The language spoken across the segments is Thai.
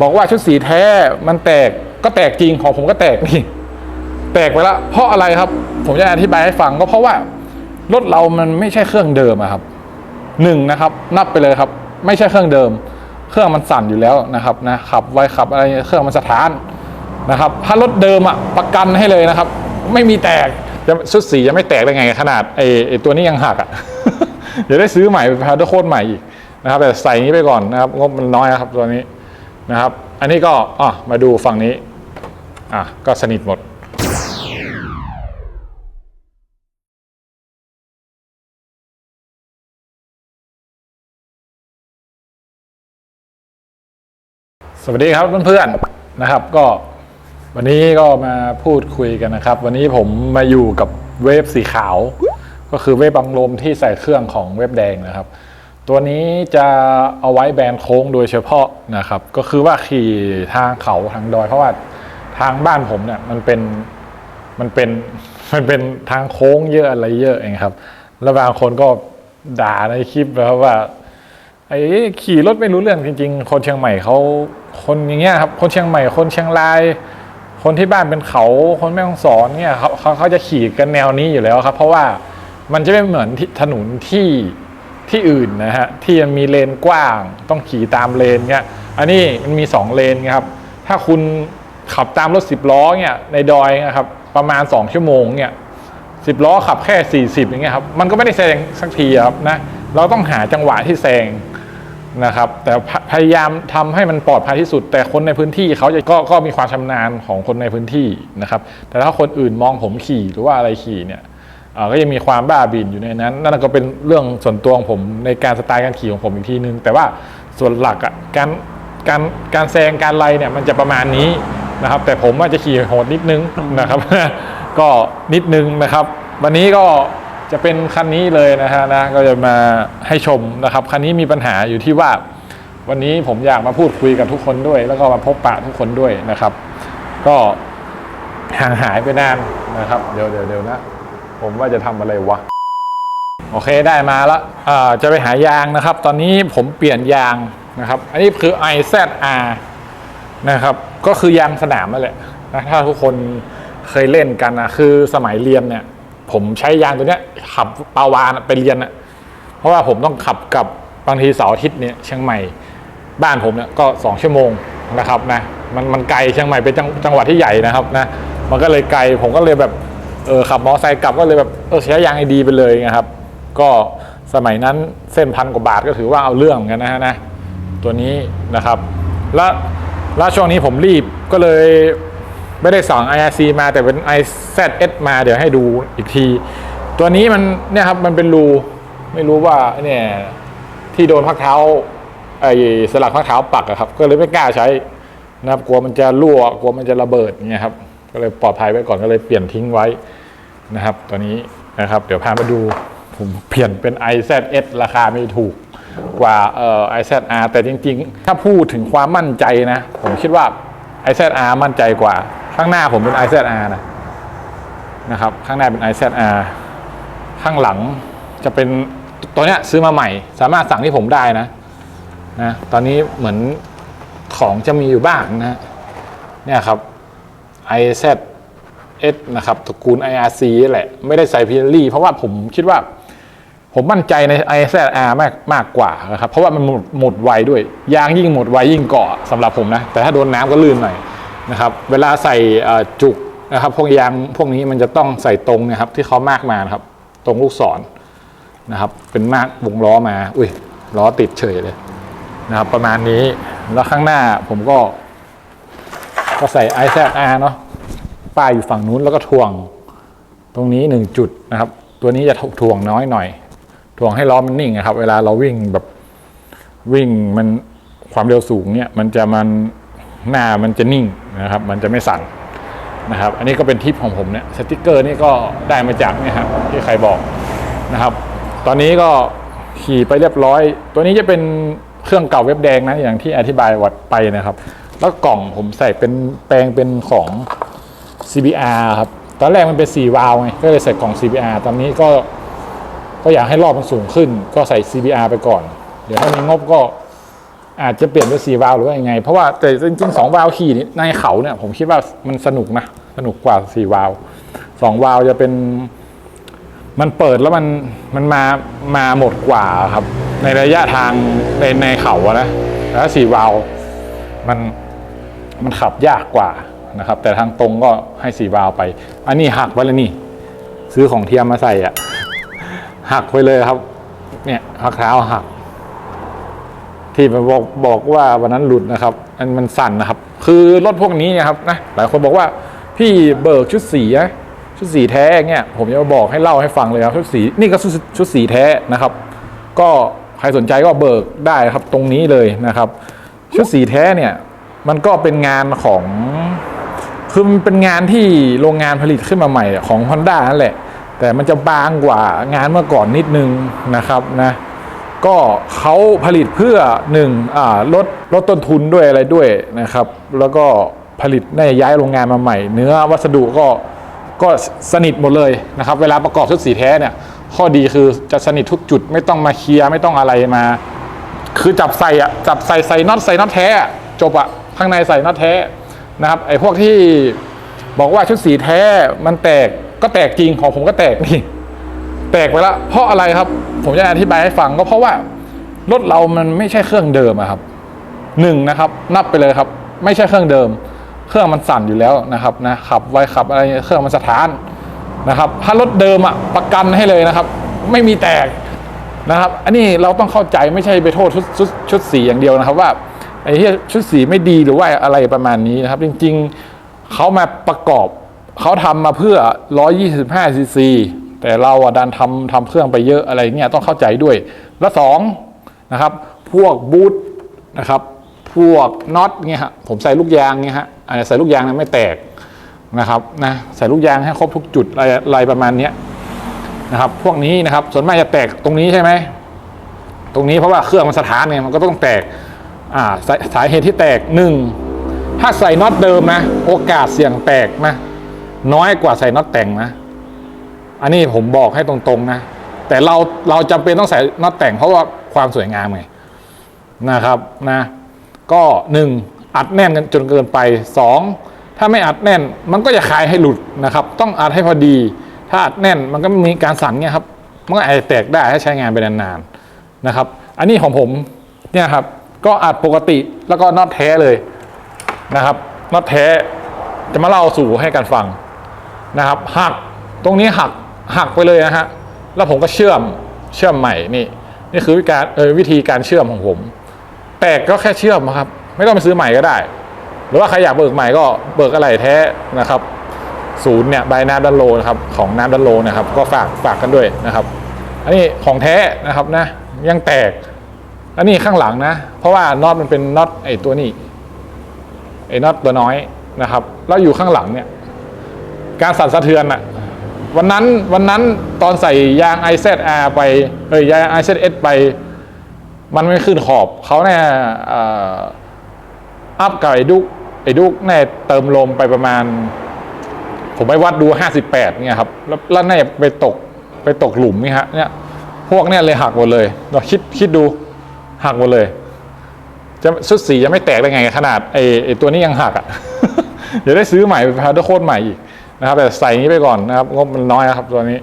บอกว่าชุดสีแท้มันแตกก็แตกจริงของผมก็แตกนี่แตกไปแล้วเพราะอะไรครับ ผมจะอธิบายให้ฟังก็เพราะว่ารถเรามันไม่ใช่เครื่องเดิมอะครับหนึ่งนะครับ นับไปเลยครับ ไม่ใช่เครื่องเดิม เครื่องมันสั่นอยู่แล้วนะครับนะขับไวขับอะไรเครื่องมันสะท้านนะครับ ถ้ารถเดิมอะประกันให้เลยนะครับ ไม่มีแตกจะชุดสีจะไม่แตกได้ไงขนาดไอ้ไอตัวนี้ยังหักอะเดี๋ยวได้ซื้อใหม่เป็นพาดอร์โคตรใหม่อีกนะครับ แต่ใส่ยี้ไปก่อนนะครับงบมันน้อยนะครับตัวนี้ นะครับ อันนี้ก็อะมาดูฝั่งนี้อะก็สนิทหมดสวัสดีครับเพื่อนๆนะครับ ก็วันนี้ก็มาพูดคุยกันนะครับ วันนี้ผมมาอยู่กับเวฟสีขาว ก็คือเวฟบังลมที่ใส่เครื่องของเวฟแดงนะครับ ตัวนี้จะเอาไว้แบนโค้งโดยเฉพาะนะครับ ก็คือว่าขี่ทางเขาทางดอยเพราะว่าทางบ้านผมเนี่ยมันเป็นมันเป็นมันเป็นทางโค้งเยอะอะไรเยอะเองครับ แล้วบางคนก็ด่าในคลิปนะครับว่าไอ้ขี่รถไม่รู้เรื่องจริง ๆ คนเชียงใหม่เขาคนอย่างเงี้ยครับ คนเชียงใหม่คนเชียงราย คนที่บ้านเป็นเขาคนแม่ฮ่องสอนเนี่ยเขาเขาจะขี่กันแนวนี้อยู่แล้วครับ เพราะว่ามันจะไม่เหมือนถนนที่ ที่อื่นนะฮะที่มันมีเลนกว้าง ต้องขี่ตามเลนเงี้ยอันนี้มันมีสองเลนครับถ้าคุณขับตามรถสิบล้อเนี่ยในดอยนะครับประมาณสองชั่วโมงเนี่ยสิบล้อขับแค่ 40อย่างเงี้ยครับมันก็ไม่ได้แซงสักทีครับนะเราต้องหาจังหวะที่แซงนะครับแต่พยายามทำให้มันปลอดภัยที่สุด แต่คนในพื้นที่เขาจะก็ก็มีความชำนาญของคนในพื้นที่นะครับแต่ถ้าคนอื่นมองผมขี่หรือว่าอะไรขี่เนี่ย ก็ยังมีความบ้าบินอยู่ในนั้น นั่นก็เป็นเรื่องส่วนตัวของผมในการสไตล์การขี่ของผมอีกทีนึง แต่ว่าส่วนหลักอะการการการแซงการไล่เนี่ยมันจะประมาณนี้นะครับ แต่ผมว่าจะขี่โหดนิดนึงนะครับ ก็นิดนึงนะครับ วันนี้ก็จะเป็นคันนี้เลยนะฮะนะก็จะมาให้ชมนะครับคันนี้มีปัญหาอยู่ที่ว่า วันนี้ผมอยากมาพูดคุยกับทุกคนด้วย แล้วก็มาพบปะทุกคนด้วยนะครับ ก็ห่างหายไปนานนะครับ เดี๋ยวเดี๋ยวเดี๋ยวนะ ผมว่าจะทำอะไรวะ โอเคได้มาแล้วจะไปหายางนะครับ ตอนนี้ผมเปลี่ยนยางนะครับ อันนี้คือ IZR นะครับ ก็คือยางสนามนั่นแหละนะถ้าทุกคนเคยเล่นกันนะคือสมัยเรียนเนี่ย ผมใช้ยางตัวเนี้ยขับปาวานไปเรียนอะเพราะว่าผมต้องขับกับบางทีเสาร์อาทิตย์เนี่ยเชียงใหม่บ้านผมเนี่ยก็สองชั่วโมงนะครับนะมันมันไกลเชียงใหม่เป็นจังจังหวัดที่ใหญ่นะครับนะมันก็เลยไกลผมก็เลยแบบ เออขับมอเตอร์ไซค์กลับก็เลยแบบเออใช้ยางไอดีไปเลยนะครับ ก็สมัยนั้นเส้นพันกว่าบาทก็ถือว่าเอาเรื่องกันนะฮะนะตัวนี้นะครับ และแล้วช่วงนี้ผมรีบก็เลยไม่ได้สั่ง IRC มาแต่เป็น IZS มาเดี๋ยวให้ดูอีกที ตัวนี้มันเนี่ยครับมันเป็นรูไม่รู้ว่าเนี่ยที่โดนพักเท้าไอ้สลักข้อเท้าปักอะครับ ก็เลยไม่กล้าใช้นะครับกลัวมันจะรั่วกลัวมันจะระเบิดเงี้ยครับ ก็เลยปลอดภัยไว้ก่อนก็เลยเปลี่ยนทิ้งไว้นะครับ ตัวนี้นะครับ เดี๋ยวพามาดูผมเปลี่ยนเป็น IZS ราคาไม่ถูกกว่าเอ่อ IZR แต่จริง ๆ ถ้าพูดถึงความมั่นใจนะ ผมคิดว่า IZR มั่นใจกว่า ข้างหน้าผมเป็น IZR นะนะครับ ข้างหน้าเป็น IZR ข้างหลังจะเป็นตัวเนี้ยซื้อมาใหม่ สามารถสั่งที่ผมได้นะนะตอนนี้เหมือนของจะมีอยู่บ้างนะฮะเนี่ยครับ IZ S นะครับตระกูล IRC นี่แหละ ไม่ได้ใส่พิลลี่เพราะว่าผมคิดว่า ผมมั่นใจใน IZR มากมากกว่านะครับ เพราะว่ามันหมดหมดไวด้วย ยางยิ่งหมดไวยิ่งเกาะสำหรับผมนะ แต่ถ้าโดนน้ำก็ลื่นหน่อยนะครับ เวลาใส่จุกนะครับพวกยางพวกนี้มันจะต้องใส่ตรงนะครับ ที่เขามากมานะครับ ตรงลูกศรนะครับ เป็นมากวงล้อมา อุ้ยล้อติดเฉยเลยนะครับ ประมาณนี้แล้วข้างหน้าผมก็ก็ใส่ i z r เนาะ ป้ายอยู่ฝั่งนู้นแล้วก็ทวง ตรงนี้หนึ่งจุดนะครับ ตัวนี้จะทวงน้อยหน่อยทวงให้ล้อมันนิ่งนะครับ เวลาเราวิ่งแบบวิ่งมันความเร็วสูงเนี่ยมันจะมันหน้ามันจะนิ่งนะครับ มันจะไม่สั่นนะครับ อันนี้ก็เป็นทิปของผมเนี่ยสติกเกอร์นี่ก็ได้มาจากเนี่ยครับที่ใครบอกนะครับ ตอนนี้ก็ขี่ไปเรียบร้อย ตัวนี้จะเป็นเครื่องเก่าเว็บแดงนะอย่างที่อธิบายวัดไปนะครับ แล้วกล่องผมใส่เป็นแปลงเป็นของ CBR ครับ ตอนแรกมันเป็น 4 วาล์วไง ก็เลยใส่กล่อง CBR ตอนนี้ก็ ก็อยากให้รอบมันสูงขึ้น ก็ใส่ CBR ไปก่อน เดี๋ยวถ้ามีงบก็อาจจะเปลี่ยนเป็นสี่วาล์วหรือว่ายังไง เพราะว่าแต่จริงๆสองวาล์วขี่ในเขาเนี่ย ผมคิดว่ามันสนุกนะ สนุกกว่าสี่วาล์วสองวาล์วจะเป็น มันเปิดแล้วมัน มันมา มาหมดกว่าครับ ในระยะทางในในเขาอะนะ แล้วสี่วาล์วมัน มันขับยากกว่า นะครับ แต่ทางตรงก็ให้สี่วาล์วไป อันนี้หักไว้แล้วนี่ ซื้อของเทียมมาใส่อะหักไปเลยครับ เนี่ยหักเท้าหัก ที่บอกบอกว่าวันนั้นหลุดนะครับอันมันสั่นนะครับ คือรถพวกนี้นะครับนะหลายคนบอกว่าพี่เบิกชุดสีนะชุดสีแท้เงี้ยผมจะมาบอกให้เล่าให้ฟังเลยครับชุดสีนี่ก็ชุดชุดสีแท้นะครับ ก็ใครสนใจก็เบิกได้ครับตรงนี้เลยนะครับ ชุดสีแท้เนี่ย มันก็เป็นงานของ คือมันเป็นงานที่โรงงานผลิตขึ้นมาใหม่ของ Honda นั่นแหละ แต่มันจะบางกว่างานเมื่อก่อนนิดนึงนะครับนะ ก็เขาผลิตเพื่อหนึ่งลดลดต้นทุนด้วยอะไรด้วยนะครับ แล้วก็ผลิตได้ย้ายโรงงานมาใหม่ เนื้อวัสดุก็ก็สนิทหมดเลยนะครับ เวลาประกอบชุดสีแท้เนี่ย ข้อดีคือจะสนิททุกจุดไม่ต้องมาเคลียร์ไม่ต้องอะไรมา คือจับใส่อะจับใส่ใส่น็อตใส่น็อตแท้จบอะข้างในใส่น็อตแท้ นะครับไอ้พวกที่บอกว่าชุดสีแท้มันแตกก็แตกจริงของผมก็แตกนี่แตกไปแล้วเพราะอะไรครับ ผมจะอธิบายให้ฟังก็เพราะว่ารถเรามันไม่ใช่เครื่องเดิมอะครับหนึ่งนะครับ นับไปเลยครับ ไม่ใช่เครื่องเดิม เครื่องมันสั่นอยู่แล้วนะครับนะขับไวขับอะไรเครื่องมันสะท้านนะครับ ถ้ารถเดิมอะประกันให้เลยนะครับ ไม่มีแตกนะครับ อันนี้เราต้องเข้าใจไม่ใช่ไปโทษชุดชุดชุดสีอย่างเดียวนะครับว่า ไอ้ที่ชุดสีไม่ดีหรือว่าอะไรประมาณนี้นะครับ จริงๆเขามาประกอบเขาทำมาเพื่อ 125ซีซีแต่เราอะดันทำทำเครื่องไปเยอะอะไรเงี้ยต้องเข้าใจด้วย และสองนะครับ พวกบูทนะครับ พวกน็อตเงี้ยฮะผมใส่ลูกยางเงี้ยฮะใส่ลูกยางนั้นไม่แตกนะครับนะใส่ลูกยางให้ครบทุกจุดอะไรอะไรประมาณนี้นะครับ พวกนี้นะครับส่วนมากจะแตกตรงนี้ใช่ไหมตรงนี้เพราะว่าเครื่องมันสถานเนี่ยมันก็ต้องแตก อ่าสาสาเหตุที่แตกหนึ่งถ้าใส่น็อตเดิมนะ โอกาสเสี่ยงแตกนะ น้อยกว่าใส่น็อตแต่งนะ อันนี้ผมบอกให้ตรงๆนะ แต่เราเราจำเป็นต้องใส่น็อตแต่งเพราะว่าความสวยงามไงนะครับนะ ก็หนึ่งอัดแน่นกันจนเกินไปสองถ้าไม่อัดแน่นมันก็จะคลายให้หลุดนะครับ ต้องอัดให้พอดี ถ้าอัดแน่นมันก็มีการสั่นเนี่ยครับมันก็อาจจะแตกได้ถ้าใช้งานไปนานๆนะครับ อันนี้ของผมเนี่ยครับ ก็อัดปกติแล้วก็น็อตแท้เลยนะครับน็อตแท้จะมาเล่าสู่ให้กันฟังนะครับ หักตรงนี้หักหักไปเลยนะฮะแล้วผมก็เชื่อมเชื่อมใหม่นี่นี่คือวิธีการเออวิธีการเชื่อมของผม แตกก็แค่เชื่อมครับ ไม่ต้องไปซื้อใหม่ก็ได้ หรือว่าใครอยากเบิกใหม่ก็เบิกอะไรแท้นะครับศูนย์เนี่ยใบน้ำดันโลนะครับของน้ำดันโลนะครับ ก็ฝากฝากกันด้วยนะครับ อันนี้ของแท้นะครับนะยังแตก อันนี้ข้างหลังนะ เพราะว่าน็อตมันเป็นน็อตไอ้ตัวนี้ไอ้น็อตตัวน้อยนะครับแล้วอยู่ข้างหลังเนี่ย การสั่นสะเทือนอะวันนั้นวันนั้นตอนใส่ยาง IZR ไปเอ้ยยาง IZS ไป มันไม่ขึ้นขอบเขาเนี่ยอัพกับไอ้ดุกไอ้ดุกแน่เติมลมไปประมาณ ผมไปวัดดู 58เนี่ยครับ แล้วแล้วแน่ไปตกไปตกหลุมนี่ฮะเนี่ยพวกเนี่ยเลยหักหมดเลยเราคิดคิดดู หักหมดเลย จะชุดสีจะไม่แตกได้ไงขนาดไอ้ไอตัวนี้ยังหักอะเดี๋ยวได้ซื้อใหม่เป็นพาร์โค้ดใหม่อีกนะครับ แต่ใส่นี้ไปก่อนนะครับงบมันน้อยนะครับตัวนี้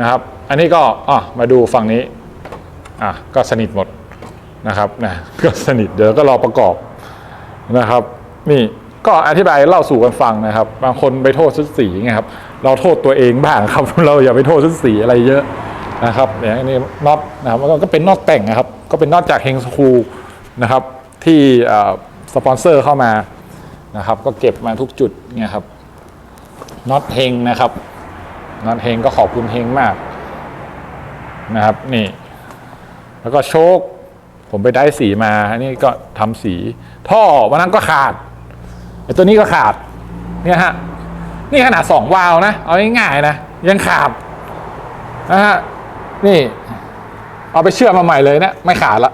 นะครับ อันนี้ก็อะมาดูฝั่งนี้อะก็สนิทหมดนะครับนะก็สนิทเดี๋ยวก็รอประกอบนะครับ นี่ก็อธิบายเล่าสู่กันฟังนะครับ บางคนไปโทษชุดสีไงครับ เราโทษตัวเองบ้างครับ เราอย่าไปโทษชุดสีอะไรเยอะ นะครับอย่างนี้น็อตนะครับมันก็เป็นน็อตแต่งนะครับ ก็เป็นน็อตจากเฮงสคูนะครับ ที่สปอนเซอร์เข้ามานะครับ ก็เก็บมาทุกจุดเนี่ยครับน็อตเฮงนะครับน็อตเฮงก็ขอบคุณเฮงมากนะครับนี่ แล้วก็โชคผมไปได้สีมาอันนี้ก็ทำสี ท่อวันนั้นก็ขาดไอ้ตัวนี้ก็ขาดเนี่ยฮะนี่ขนาดสองวาล์วนะ เอาง่ายๆนะ ยังขาดนะฮะ นี่ เอาไปเชื่อมมาใหม่เลยเนะไม่ขาดละ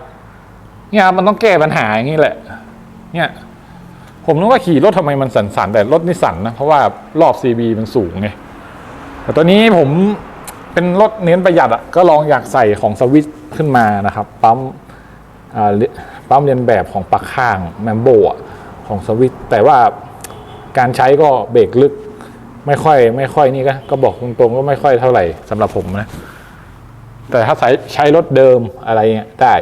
เนี่ยมันต้องแก้ปัญหาอย่างนี้แหละ เนี่ย ผมนึกว่าขี่รถทำไมมันสั่นๆแต่รถนี่สันนะเพราะว่ารอบ CB มันสูงไงแต่ตัวนี้ผมเป็นรถเน้นประหยัดอะก็ลองอยากใส่ของสวิตขึ้นมานะครับ ปั๊มปั๊มเรียนแบบของปักข้างแมมโบะของสวิตแต่ว่าการใช้ก็เบรกลึก ไม่ค่อย ไม่ค่อยนี่ก็ก็บอกตรงๆก็ไม่ค่อยเท่าไหร่สำหรับผมนะ แต่ถ้าใช้ใช้รถเดิมอะไรเงี้ยได้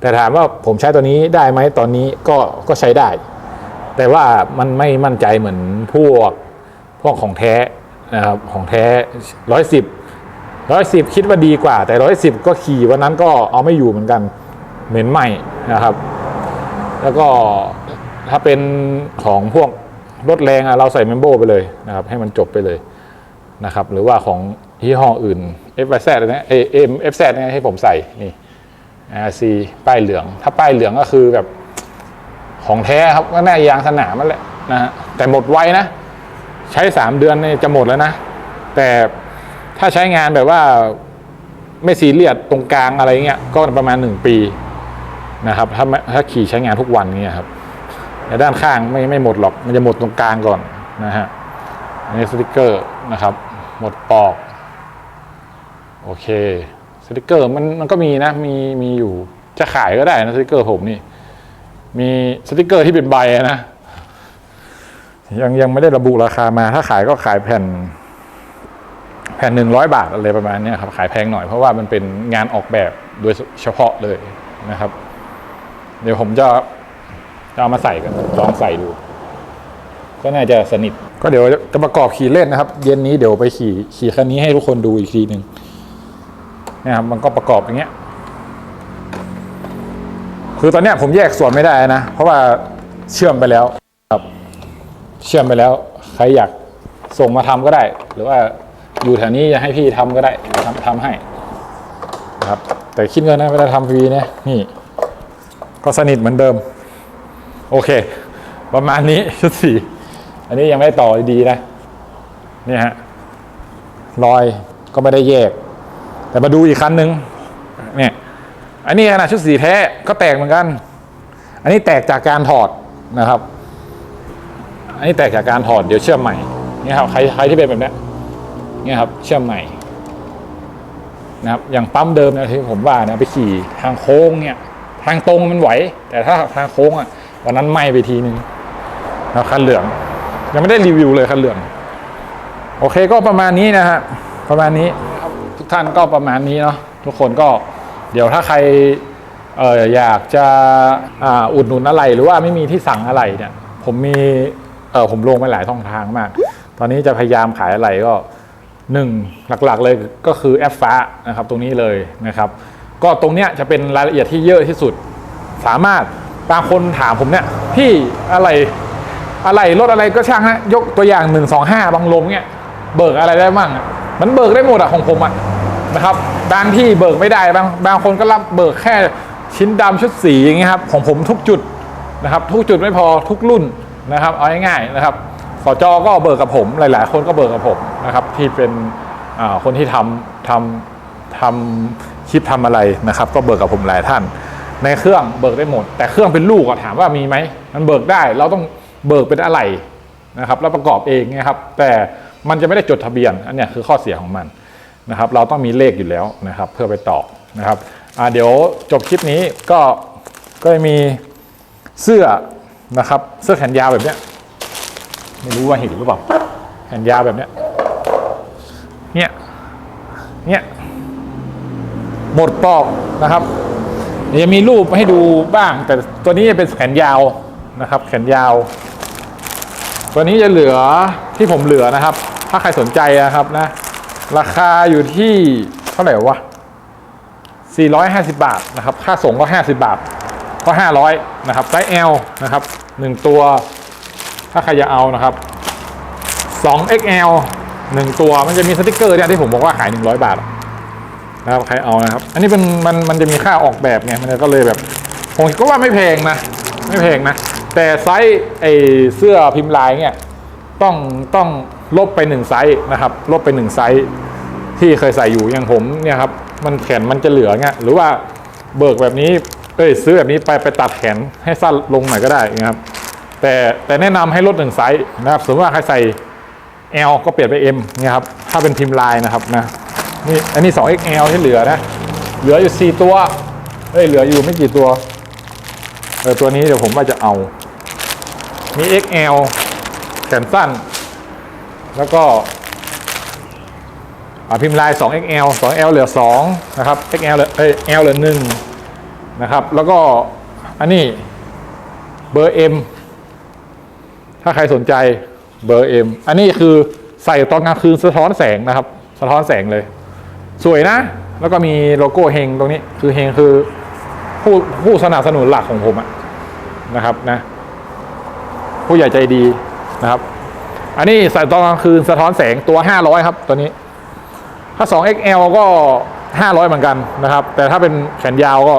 แต่ถามว่าผมใช้ตัวนี้ได้ไหมตอนนี้ก็ก็ใช้ได้ แต่ว่ามันไม่มั่นใจเหมือนพวกพวกของแท้นะครับของแท้ร้อยสิบร้อยสิบคิดว่าดีกว่า แต่ร้อยสิบก็ขี่วันนั้นก็เอาไม่อยู่เหมือนกันเหม็นไหมนะครับ แล้วก็ถ้าเป็นของพวกรถแรงอะเราใส่เมมโบไปเลยนะครับ ให้มันจบไปเลยนะครับ หรือว่าของ ยี่ห้ออื่น f z นะเอ็ม f z เนี่ยให้ผมใส่นี่ RC ป้ายเหลือง ถ้าป้ายเหลืองก็คือแบบของแท้ครับก็แน่ยางสนามนั่นแหละนะฮะแต่หมดไวนะ ใช้สามเดือนเนี่ยจะหมดแล้วนะ แต่ถ้าใช้งานแบบว่าไม่ซีเรียสตรงกลางอะไรเงี้ยก็ประมาณหนึ่งปีนะครับถ้าถ้าขี่ใช้งานทุกวันเงี้ยครับในด้านข้างไม่ไม่หมดหรอกมันจะหมดตรงกลางก่อนนะฮะนนี้สติกเกอร์นะครับ หมดปอก โอเคสติกเกอร์มันมันก็มีนะมีมีอยู่จะขายก็ได้นะสติกเกอร์ผมนี่ มีสติกเกอร์ที่เป็นใบนะยังยังไม่ได้ระบุราคามา ถ้าขายก็ขายแผ่น แผ่นหนึ่งร้อยบาทอะไรประมาณนี้ครับ ขายแพงหน่อยเพราะว่ามันเป็นงานออกแบบโดยเฉพาะเลยนะครับ เดี๋ยวผมจะจะเอามาใส่กันลองใส่ดู ก็น่าจะสนิท ก็เดี๋ยวจะประกอบขี่เล่นนะครับ เย็นนี้เดี๋ยวไปขี่ขี่คันนี้ให้ทุกคนดูอีกทีหนึ่ง นะครับมันก็ประกอบอย่างเงี้ย คือตอนเนี้ยผมแยกส่วนไม่ได้นะ เพราะว่าเชื่อมไปแล้วครับ เชื่อมไปแล้ว ใครอยากส่งมาทำก็ได้ หรือว่าอยู่แถวนี้จะให้พี่ทำก็ได้ทำทำให้นะครับ แต่คิดเงินนะเวลาทำฟรีเนี่ยนี่ ก็สนิทเหมือนเดิม โอเค ประมาณนี้ชุดสี่อันนี้ยังไม่ต่อดีนะนี่ฮะรอยก็ไม่ได้แยก แต่มาดูอีกคันหนึ่งเนี่ยอันนี้ขนาดชุดสีแท้ก็แตกเหมือนกัน อันนี้แตกจากการถอดนะครับ อันนี้แตกจากการถอดเดี๋ยวเชื่อมใหม่เนี่ยครับใครใครที่เป็นแบบนี้เนี่ยครับเชื่อมใหม่นะครับอย่างปั๊มเดิมนี่ยที่ผมว่าเนี่ยไปขี่ทางโค้งเนี่ยทางตรงมันไหว แต่ถ้าทางโค้งอะวันนั้นไหม้ไปทีนึงนะคันเหลือง ยังไม่ได้รีวิวเลยคันเหลือง โอเคก็ประมาณนี้นะฮะประมาณนี้ ทุกท่านก็ประมาณนี้เนาะทุกคนก็เดี๋ยวถ้าใครเอออยากจะออุดหนุนอะไรหรือว่าไม่มีที่สั่งอะไรเนี่ย ผมมีเออผมลงไปหลายช่องทางมาก ตอนนี้จะพยายามขายอะไรก็หนึ่งหลักๆเลยก็คือแอปฟ้านะครับตรงนี้เลยนะครับ ก็ตรงเนี้ยจะเป็นรายละเอียดที่เยอะที่สุด สามารถบางคนถามผมเนี่ยพี่อะไรอะไรรถอะไรก็ช่างนะยกตัวอย่าง1 2 5บางลมเนี่ยเบิกอะไรได้มั่งมันเบิกได้หมดอะของผมอะ นะครับบางที่เบิกไม่ได้บางบางคนก็รับเบิกแค่ชิ้นดำชุดสีอย่างเงี้ยครับของผมทุกจุดนะครับ ทุกจุดไม่พอทุกรุ่นนะครับ เอาง่ายๆนะครับสจก็เบิกกับผมหลาย ๆ คนก็เบิกกับผมนะครับที่เป็นคนที่ทำทำทำคลิปทำอะไรนะครับ ก็เบิกกับผมหลายท่าน ในเครื่องเบิกได้หมด แต่เครื่องเป็นลูกอะถามว่ามีไหมมันเบิกได้เราต้องเบิกเป็นอะไรนะครับแล้วประกอบเองนะครับ แต่มันจะไม่ได้จดทะเบียนอันเนี้ยคือข้อเสียของมัน นะครับ เราต้องมีเลขอยู่แล้วนะครับ เพื่อไปต่อนะครับเดี๋ยวจบคลิปนี้ก็ก็จะมีเสื้อนะครับ เสื้อแขนยาวแบบเนี้ยไม่รู้ว่าเห็นหรือเปล่าแขนยาวแบบเนี้ยเนี่ยเนี่ยหมดปอกนะครับยวจะมีรูปให้ดูบ้าง แต่ตัวนี้จะเป็นแขนยาวนะครับ แขนยาว ตัวนี้จะเหลือที่ผมเหลือนะครับ ถ้าใครสนใจนะครับนะ ราคาอยู่ที่เท่าไหร่วะ 450 บาทนะครับ ค่าส่งก็ 50 บาท ก็ 500 นะครับไซส์ L นะครับ 1 ตัว ถ้าใครจะเอานะครับ 2XL 1 ตัว มันจะมีสติกเกอร์เนี่ยที่ผมบอกว่าขาย 100 บาทนะครับ ใครเอานะครับ อันนี้เป็นมันมันจะมีค่าออกแบบไง มันก็เลยแบบ ผมก็ว่าไม่แพงนะ ไม่แพงนะ แต่ไซส์ไอเสื้อพิมพ์ลายเนี่ย ต้องต้อง ลบไปหนึ่งไซส์นะครับ ลบไปหนึ่งไซส์ที่เคยใส่อยู่อย่างผมเนี่ยครับ มันแขนมันจะเหลือเงี้ยหรือว่าเบิกแบบนี้เอ้ยซื้อแบบนี้ไปไปตัดแขนให้สั้นลงหน่อยก็ได้นะครับ แต่แต่แนะนำให้ลดหนึ่งไซส์นะครับสมมติว่าใครใส่ L ก็เปลี่ยนไป M เนี่ยครับ ถ้าเป็นพิมพ์ลายนะครับนะนี่อันนี้ 2XL ที่เหลือนะ เหลืออยู่ 4 ตัวเอ้ยเหลืออยู่ไม่กี่ตัวเออตัวนี้เดี๋ยวผมว่าจะเอา มี XL แขนสั้น แล้วก็พิมพ์ลาย 2XL 2L เหลือ 2 นะครับ XL เหลือเอ้ย L เหลือ 1 นะครับ แล้วก็อันนี้เบอร์ M ถ้าใครสนใจเบอร์ M อันนี้คือใส่ตอนกลางคืนสะท้อนแสงนะครับ สะท้อนแสงเลย สวยนะ แล้วก็มีโลโก้เฮงตรงนี้ คือเฮงคือผู้ผู้สนับสนุนหลักของผมอะนะครับนะ ผู้ใหญ่ใจดีนะครับ อันนี้ใส่ตอนกลางคืนสะท้อนแสงตัว 500 ครับตัวนี้ ถ้า 2XL ก็ 500 เหมือนกันนะครับ แต่ถ้าเป็นแขนยาวก็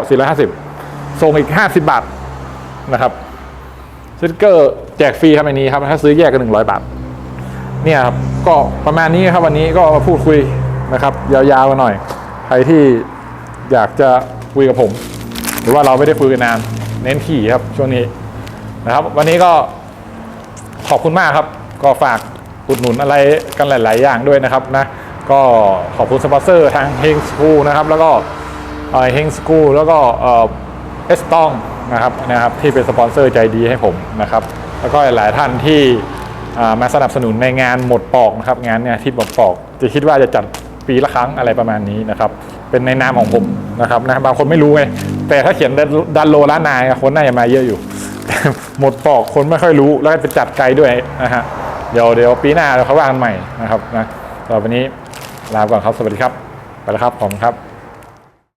450ส่งอีก 50 บาทนะครับสติกเกอร์แจกฟรีครับอันนี้ครับ ถ้าซื้อแยกก็100 บาท เนี่ยครับ ก็ประมาณนี้ครับวันนี้ก็มาพูดคุยนะครับ ยาวๆกันหน่อย ใครที่อยากจะคุยกับผม หรือว่าเราไม่ได้คุยกันนานเน้นขี่ครับช่วงนี้นะครับ วันนี้ก็ขอบคุณมากครับ ก็ฝากอุดหนุนอะไรกันหลาย ๆ อย่างด้วยนะครับนะก็ขอบคุณสปอนเซอร์ทางเฮงสกูนะครับแล้วก็เฮงสกูแล้วก็เอสตองนะครับนะครับที่เป็นสปอนเซอร์ใจดีให้ผมนะครับ แล้วก็หลายท่านที่มาสนับสนุนในงานหมดปอกนะครับงานเนี่ยที่หมดปอก จะคิดว่าจะจัดปีละครั้งอะไรประมาณนี้นะครับ เป็นในนามของผมนะครับนะบางคนไม่รู้ไงแต่ถ้าเขียนดันโลล้านนายคนน่าจะมาเยอะอยู่ หมดปอกคนไม่ค่อยรู้แล้วก็ไปจัดไกลด้วยนะฮะ เดี๋ยวเดี๋ยวปีหน้าเราเขาว่ากันใหม่นะครับนะสำหรับวันนี้ลาไปก่อนครับ สวัสดีครับ ไปแล้วครับผมครับ